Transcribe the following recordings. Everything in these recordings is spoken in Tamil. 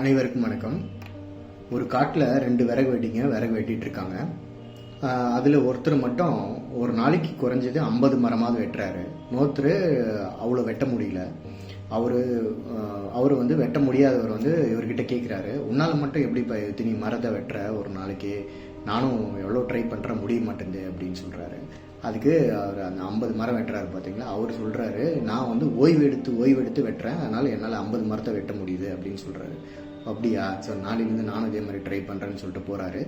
அனைவருக்கும் வணக்கம். ஒரு காட்டில் ரெண்டு விறகு வெட்டிங்க விறகு வெட்டிட்டு இருக்காங்க. அதில் ஒருத்தர் மட்டும் ஒரு நாளைக்கு குறைஞ்சது ஐம்பது மரமாவது வெட்டுறாரு. இன்னொருத்தர் அவ்வளோ வெட்ட முடியல. அவர் அவர் வந்து வெட்ட முடியாதவர் வந்து இவர்கிட்ட கேட்குறாரு உன்னால் மட்டும் எப்படி இப்போ இத்தனி மரத்தை வெட்டுற ஒரு நாளைக்கு? நானும் எவ்வளோ ட்ரை பண்ணுறேன் முடிய மாட்டேங்குது அப்படின்னு சொல்கிறாரு அதுக்கு அவர் அந்த ஐம்பது மரம் வெட்டுறாரு பார்த்தீங்களா அவர் சொல்கிறாரு நான் வந்து ஓய்வு எடுத்து ஓய்வு எடுத்து வெட்டுறேன். அதனால் என்னால் ஐம்பது மரத்தை வெட்ட முடியுது அப்படின்னு சொல்கிறாரு அப்படியா? ஸோ நாளைக்கு நானும் இதே மாதிரி ட்ரை பண்ணுறேன்னு சொல்லிட்டு போகிறாரு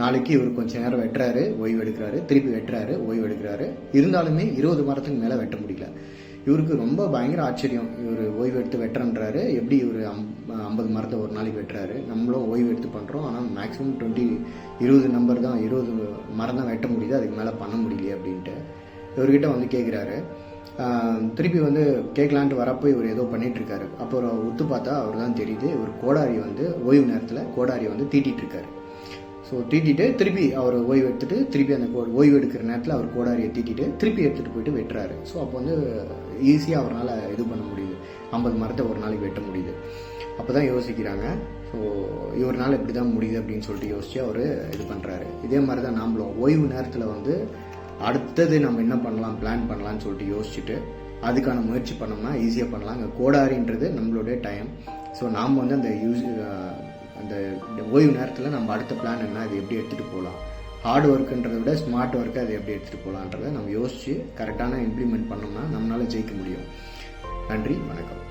நாளைக்கு இவர் கொஞ்சம் நேரம் வெட்டுறாரு ஓய்வு எடுக்கிறாரு திருப்பி வெட்டுறாரு ஓய்வு எடுக்கிறாரு. இருந்தாலுமே இருபது மரத்துக்கு மேலே வெட்ட முடியல. இவருக்கு ரொம்ப பயங்கர ஆச்சரியம். இவர் ஓய்வு எடுத்து வெட்டுறன்றாரு. எப்படி இவர் ஐம்பது மரத்தை ஒரு நாளைக்கு வெட்டுறாரு? நம்மளும் ஓய்வு எடுத்து பண்ணுறோம் ஆனால் மேக்ஸிமம் டுவெண்ட்டி இருபது நம்பர் தான் இருபது மரம் தான் வெட்ட முடியுது. அதுக்கு மேலே பண்ண முடியலையே அப்படின்ட்டு இவர்கிட்ட வந்து கேட்குறாரு திருப்பி வந்து கேட்கலான்ட்டு வரப்போ இவர் ஏதோ பண்ணிகிட்ருக்காரு அப்புறம் உத்து பார்த்தா அவர் தான் தெரியுது. இவர் கோடாரி வந்து ஓய்வு நேரத்தில் கோடாரி வந்து தீட்டிகிட்ருக்காரு ஸோ தீட்டிட்டு திருப்பி அவர் ஓய்வு எடுத்துட்டு திருப்பி அந்த கோ- ஓய்வு எடுக்கிற நேரத்தில் அவர் கோடாரியை தீட்டிட்டு திருப்பி எடுத்துகிட்டு போயிட்டு வெட்டுறாரு. ஸோ அப்போ வந்து ஈஸியாக அவரால் இது பண்ண முடியுது. ஐம்பது மரத்தை ஒரு நாளைக்கு வெட்ட முடியுது. அப்போ தான் யோசிக்கிறாங்க. ஸோ இவரால் இப்படி தான் முடியுது அப்படின்னு சொல்லிட்டு யோசிச்சு அவர் இது பண்ணுறாரு இதே மாதிரி தான் நாமளும் ஓய்வு நேரத்தில் வந்து அடுத்தது நம்ம என்ன பண்ணலாம் பிளான் பண்ணலாம்னு சொல்லிட்டு யோசிச்சுட்டு அதுக்கான முயற்சி பண்ணோம்னா ஈஸியாக பண்ணலாம் அங்கே கோடாரின்றது நம்மளுடைய டைம் ஸோ நாம் வந்து அந்த யூஸ் அந்த ஓய்வு நேரத்தில் நம்ம அடுத்த பிளான் என்ன அது எப்படி எடுத்துகிட்டு போகலாம் ஹார்ட் ஒர்க்குன்றதை விட ஸ்மார்ட் ஒர்க்கை அதை எப்படி எடுத்துகிட்டு போகலான்றதை நம்ம யோசித்து கரெக்டான இம்ப்ளிமெண்ட் பண்ணோம்னா நம்மளால் ஜெயிக்க முடியும். நன்றி வணக்கம்.